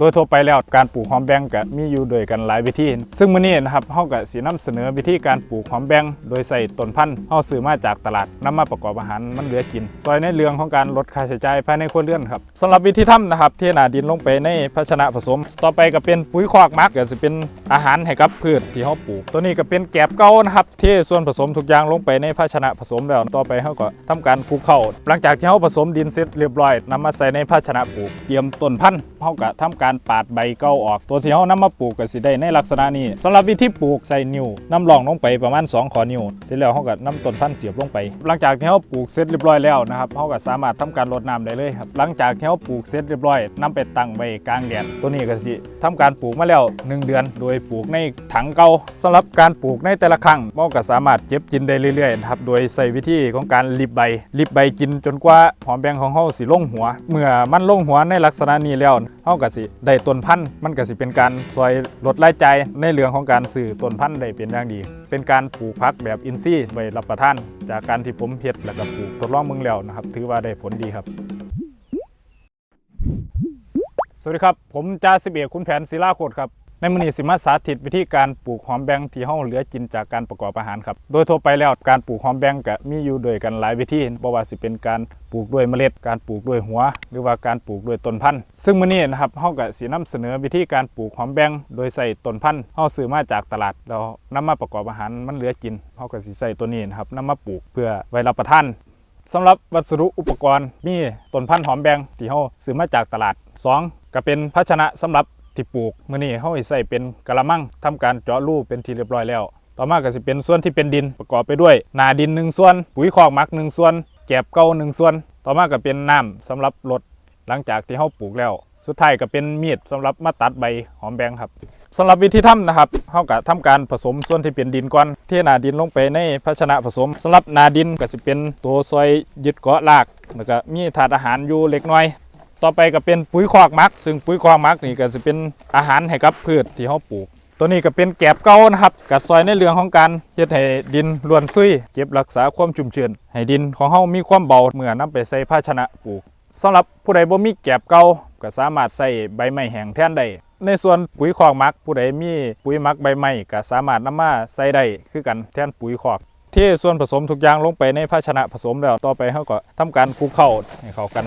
โดยทั่วไปแล้วการปลูกหอมแบงก็มีอยู่โดวยกันหลายวิธี ซึ่งมื้อนี้นะครับเฮาก็สินำเสนอวิธีการปลูกหอมแบงโดยใส่ต้นพันธุ์เฮาซื้อมาจากตลาดนำมาประกอบอาหารมันเหลือกินซอยในเรื่องของการลดค่าใช้จ่ายภายในครัวเรือนครับสำหรับวิธีทำนะครับเทหนาดินลงไปในภาชนะผสม ต่อไปก็เป็นปุ๋ยคอกมักก็สิเป็นอาหารให้กับพืชที่เฮาปลูก ตัวนี้ก็เป็นแกบเก่านะครับเทส่วนผสมทุกอย่างลงไปในภาชนะผสมแล้วต่อไปเฮาก็ทำการคลุกเข้าหลังจากที่เฮาผสมดินเสร็จเรียบร้อยนำมาใส่ในภาชนะปลูกเตรียมต้นพันธุ์เฮาก็ทำการปาดใบเก่าออก ตัวที่เฮานำมาปลูกก็สิได้ในลักษณะนี้สำหรับวิธีปลูกใส่นิ้วน้ำรองลงไปประมาณ 2 ขอนิ้วเสร็จแล้วเฮาก็นำต้นพันธุ์เสียบลงไป หลังจากที่เฮาปลูกเสร็จเรียบร้อยแล้วนะครับเฮาก็สามารถทำการรดน้ำได้เลยครับหลังจากที่เฮาปลูกเสร็จเรียบร้อยนำไปตั้งไว้กลางแดดตัวนี้ก็สิทำการปลูกมาแล้ว 1 เดือน โดยปลูกในถังเก่าสำหรับการปลูกในแต่ละครั้งเฮาก็สามารถเก็บกินได้เรื่อยๆนะครับโดยใส่วิธีของการรีบใบรีบใบกินจนกว่าหอมแบงของเฮาสิลงหัว เมื่อมันลงหัวในลักษณะนี้แล้ว เอากสิได้ต้นพันธุ์มันก็สิเป็นการซอยลดรายจ่ายในเรื่องของการสื่อต้นพันธุ์ได้เป็นอย่างดี เป็นการปลูกพักแบบอินทรีย์ไว้รับประทาน จากการที่ผมเฮ็ดแล้วก็ปลูกทดลองเมืองแล้วนะครับ ถือว่าได้ผลดีครับ สวัสดีครับ ผมจ่าสิบเอกคุณแผนศิลาโคตรครับ ในมือนี้สิมาสาธิตวิธีการปลูกหอมแบงที่เฮาเหลือกินจากการประกอบอาหารครับ โดยทั่วไปแล้วการปลูกหอมแบงก็มีอยู่ด้วยกันหลายวิธีบ่ว่าสิเป็นการปลูกด้วยเมล็ด การปลูกด้วยหัว หรือว่าการปลูกด้วยต้นพันธุ์ซึ่งมื้อนี้นะครับเฮาก็สินำเสนอวิธีการปลูกหอมแบงโดยใส่ต้นพันธุ์เฮาซื้อมาจากตลาดแล้วนำมาประกอบอาหารมันเหลือกินเฮาก็สิใส่ตัวนี้นะครับนำมาปลูกเพื่อไว้รับประทานสำหรับวัสดุอุปกรณ์มีต้นพันธุ์หอมแบงที่เฮาซื้อมาจากตลาด 2 ก็เป็นภาชนะสำหรับ ที่ปลูกมื้อนี้เฮาใส่เป็นกะละมังทำการเจาะรูเป็นที่เรียบร้อยแล้ว ต่อมาก็สิเป็นส่วนที่เป็นดินประกอบไปด้วยหนาดิน 1 ส่วน ปุ๋ยคอกหมัก 1 ส่วน แกบเก่า1 ส่วน ต่อมาก็เป็นน้ำสำหรับรดหลังจากที่เฮาปลูกแล้ว สุดท้ายก็เป็นมีดสำหรับมาตัดใบหอมแบงครับสำหรับวิธีทำนะครับเฮาก็ทำการผสมส่วนที่เป็นดินก่อนเทหนาดินลงไปในภาชนะผสมสำหรับหนาดินก็สิเป็นตัวซอยยึดเกาะรากแล้วก็มีถาดอาหารอยู่เล็กน้อย ต่อไปก็เป็นปุ๋ยคอกมัก ซึ่งปุ๋ยคอกมักนี่ก็จะเป็นอาหารให้กับพืชที่เฮาปลูก ตัวนี้ก็เป็นแกบเก่านะครับกัซอยในเรื่องของการเฮ็ดให้ดินล้วนซุยเก็บรักษาความชุ่มชื้นให้ดินของเฮามีความเบาเมื่อนำไปใส่ภาชนะปลูกสำหรับผู้ใดบ่มีแกบเก่าก็สามารถใส่ใบไม้แห้งแทนได้ในส่วนปุ๋ยคอกมัก ผู้ใดมีปุ๋ยมักใบไม้ก็สามารถนำมาใส่ได้คือกันแทนปุ๋ยคอกเทส่วนผสมทุกอย่างลงไปในภาชนะผสมแล้วต่อไปเฮาก็ทำการคลุกเข้าให้เข้ากัน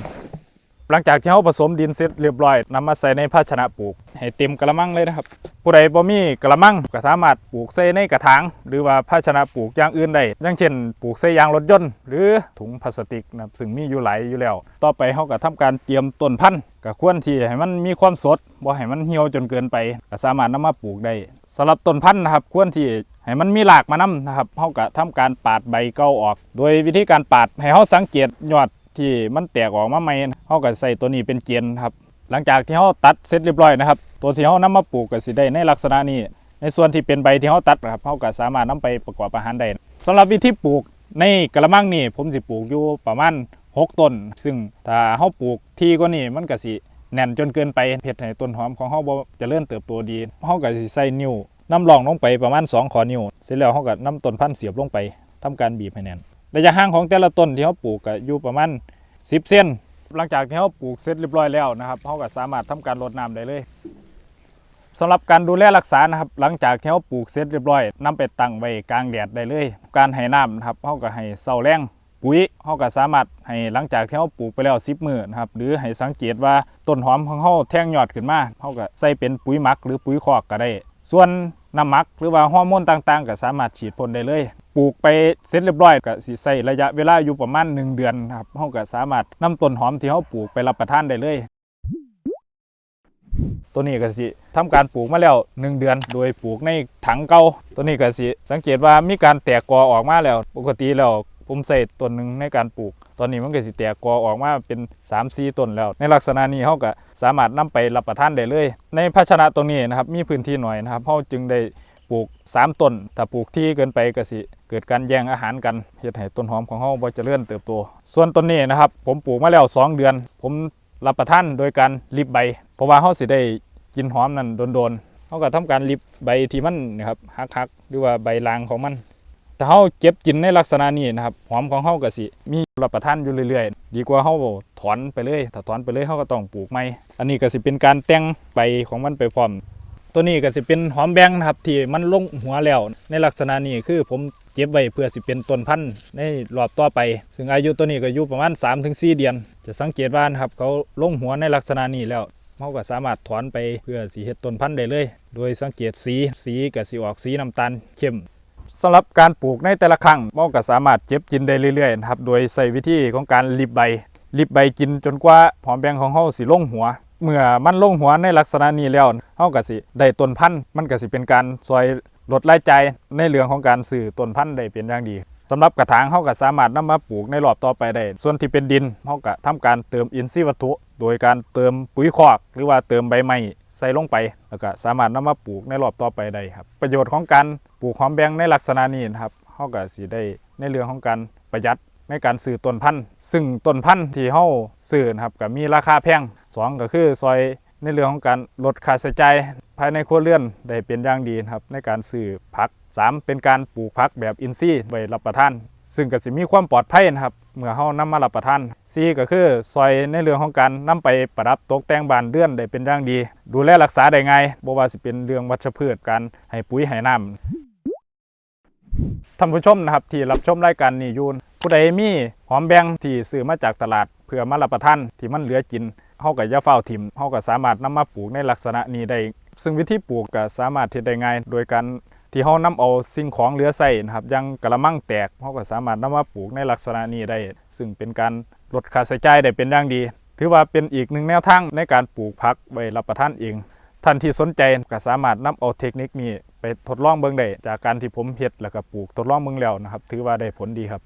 หลังจากที่เราผสมดินเสร็จเรียบร้อยนำมาใส่ในภาชนะปลูก ให้เต็มกระมังเลยนะครับ ผู้ใดบ่มีกระมังก็สามารถปลูกใส่ในกระถาง หรือว่าภาชนะปลูกอย่างอื่นได้อย่างเช่น ปลูกใส่ยางรถยนต์หรือถุงพลาสติกนะครึ่งมีอยู่หลายอยู่แล้ว ต่อไปเราก็ทำการเตรียมต้นพันธุ์ก็ควรที่ให้มันมีความสดบ่ให้มันเหี่ยวจนเกินไปก็สามารถนำมาปลูกได้สำหรับต้นพันธุ์นะครับควรที่ให้มันมีหลากมานํนะครับเราก็ทำการปาดใบเก่าออก โดยวิธีการปาดให้เราสังเกตยอดที่มันแตกออกมาใหม่น เขาก็ใส่ตัวนี้เป็นเกณฑ์ครับ หลังจากที่เขาตัดเสร็จเรียบร้อยนะครับ ตัวที่เขานำมาปลูกก็สิได้ในลักษณะนี้ ในส่วนที่เป็นใบที่เขาตัดครับเขาก็สามารถนำไปประกอบอาหารได้สำหรับวิธีปลูกในกระมังนี่ผมสิปลูกอยู่ประมาณ6ต้น ซึ่งถ้าเขาปลูกที่ก็นี่มันก็สิแน่นจนเกินไปเฮ็ดให้ต้นหอมของเขาบ่เริญเติบโตดีเขาก็สิใส่นิ้วน้ำรองลงไปประมาณ 2 ขอนิ้ว เสร็จแล้วเขาก็น้ำต้นพันธุ์เสียบลงไปทำการบีบให้แน่นระยะห่างของแต่ละต้นที่เขาปลูกก็อยู่ประมาณ 10เส้น หลังจากที่เขาปลูกเสร็จเรียบร้อยแล้วนะครับเขาก็สามารถทำการรดน้ำได้เลยสำหรับการดูแลรักษานะครับ หลังจากที่เขาปลูกเสร็จเรียบร้อยนำไปตั้งไว้กลางแดดได้เลย การให้น้ำนะครับเขาก็ให้เสาแรงปุ๋ยเขาก็สามารถให้หลังจากที่เขาปลูกไปแล้ว10มื้อนะครับหรือให้สังเกตว่าต้นหอมของเขาแท่งยอดขึ้นมาเขาก็ใส่เป็นปุ๋ยหมักหรือปุ๋ยคอกก็ได้ ส่วนน้ำหมักหรือว่าฮอร์โมนต่างๆ ก็สามารถฉีดพ่นได้เลย ปลูกไปเสร็จเรียบร้อยก็สิใช้ระยะเวลาอยู่ประมาณ1เดือนนะครับเฮาก็สามารถนำต้นหอมที่เฮาปลูกไปรับประทานได้เลย ตัวนี้ก็สิทำการปลูกมาแล้ว 1 เดือน โดยปลูกในถังเก่าตัวนี้ก็สิสังเกตว่ามีการแตกกอออกมาแล้ว ปกติแล้วผมใส่ต้นหนึ่งในการปลูก ตอนนี้มันก็สิแตกกอออกมาเป็น 3-4ต้นแล้ว ในลักษณะนี้เฮาก็สามารถนำไปรับประทานได้เลย ในภาชนะตรงนี้นะครับมีพื้นที่หน่อยนะครับเฮาจึงได้ ปลูก 3ต้นถ้าปลูกที่เกินไปก็สิ เกิดการแย่งอาหารกันเฮ็ดให้ต้นหอมของเฮาบ่เจริญเติบโต ส่วนต้นนี้นะครับ ผมปลูกมาแล้ว 2 เดือน ผมรับประทานโดยการริบใบ เพราะว่าเฮาสิได้กินหอมนั่นโดนๆเฮาก็ทำการริบใบที่มันนะครับหักๆหรือว่าใบลางของมันถ้าเฮาเก็บกินในลักษณะนี้นะครับหอมของเฮาก็สิ มีรับประทานอยู่เรื่อยๆ ดีกว่าเฮาถอนไปเลย ถ้าถอนไปเลยเฮาก็ต้องปลูกใหม่ อันนี้ก็สิเป็นการแต่งใบของมันไปพร้อม ตัวนี้ก็สิเป็นหอมแบงนะครับที่มันลงหัวแล้ว ในลักษณะนี้คือผมเก็บไว้เพื่อสิเป็นต้นพันธุ์ในรอบต่อไป ซึ่งอายุตัวนี้ก็อยู่ประมาณ 3-4 เดือน จะสังเกตว่านะครับเขาลงหัวในลักษณะนี้แล้วเราก็สามารถถอนไปเพื่อสีเห็ดต้นพันธุ์ได้เลย โดยสังเกตสีสีก็สิออกสีน้ำตาลเข้มสำหรับการปลูกในแต่ละครั้งเราก็สามารถเก็บกินได้เรื่อยๆนะครับโดยใส่วิธีของการรีบใบรีบใบกินจนกว่าหอมแบงของเฮาสิลงหัว เมื่อมันลงหัวในลักษณะนี้แล้วเฮาก็สิได้ต้นพันธุ์มันก็สิเป็นการซอยลดรายจ่ายในเรื่องของการซื้อต้นพันธุ์ได้เป็นอย่างดีสำหรับกระถางเฮาก็สามารถนำมาปลูกในรอบต่อไปได้ ส่วนที่เป็นดินเฮาก็ทำการเติมอินทรีย์วัตถุ โดยการเติมปุ๋ยคอกหรือว่าเติมใบไม้ใส่ลงไป แล้วก็สามารถนำมาปลูกในรอบต่อไปได้ครับ ประโยชน์ของการปลูกหอมแบงในลักษณะนี้นะครับเฮาก็สิได้ในเรื่องของการประหยัด ในการซื้อต้นพันธุ์ซึ่งต้นพันธุ์ที่เฮาซื้อนะครับก็มีราคาแพงสองก็คือซอยในเรื่องของการลดค่าใช้จ่ายภายในครัวเรือนได้เป็นอย่างดีนะครับในการซื้อผักสามเป็นการปลูกผักแบบอินทรีย์ไว้รับประทาน ซึ่งก็จะมีความปลอดภัยนะครับเมื่อเฮานำมารับประทานซีก็คือซอยในเรื่องของการนำไปประดับตกแต่งบ้านเรือนได้เป็นอย่างดี ดูแลรักษาได้ง่ายบ่ว่าสิเป็นเรื่องวัชพืชการให้ปุ๋ยให้น้ำท่านผู้ชมนะครับที่รับชมรายการนี้อยู่ ผู้ใดมีหอมแบงที่ซื้อมาจากตลาด เพื่อมารับประทานที่มันเหลือกินเฮาก็อย่าเฝ้าถิ่มเฮาก็สามารถนำมาปลูกในลักษณะนี้ได้ ซึ่งวิธีปลูกก็สามารถเฮ็ดได้ง่าย โดยการที่เขานำเอาสิ่งของเหลือใส่นะครับยังกระมังแตกเขาก็สามารถนำมาปลูกในลักษณะนี้ได้ ซึ่งเป็นการลดค่าใช้จ่ายได้เป็นอย่างดี ถือว่าเป็นอีกหนึ่งแนวทางในการปลูกผักไว้รับประทานเองท่านที่สนใจก็สามารถนำเอาเทคนิคนี้ไปทดลองเบิ่งได้จากการที่ผมเฮ็ดแล้วก็ปลูกทดลองเบิ่งแล้วนะครับ ถือว่าได้ผลดีครับ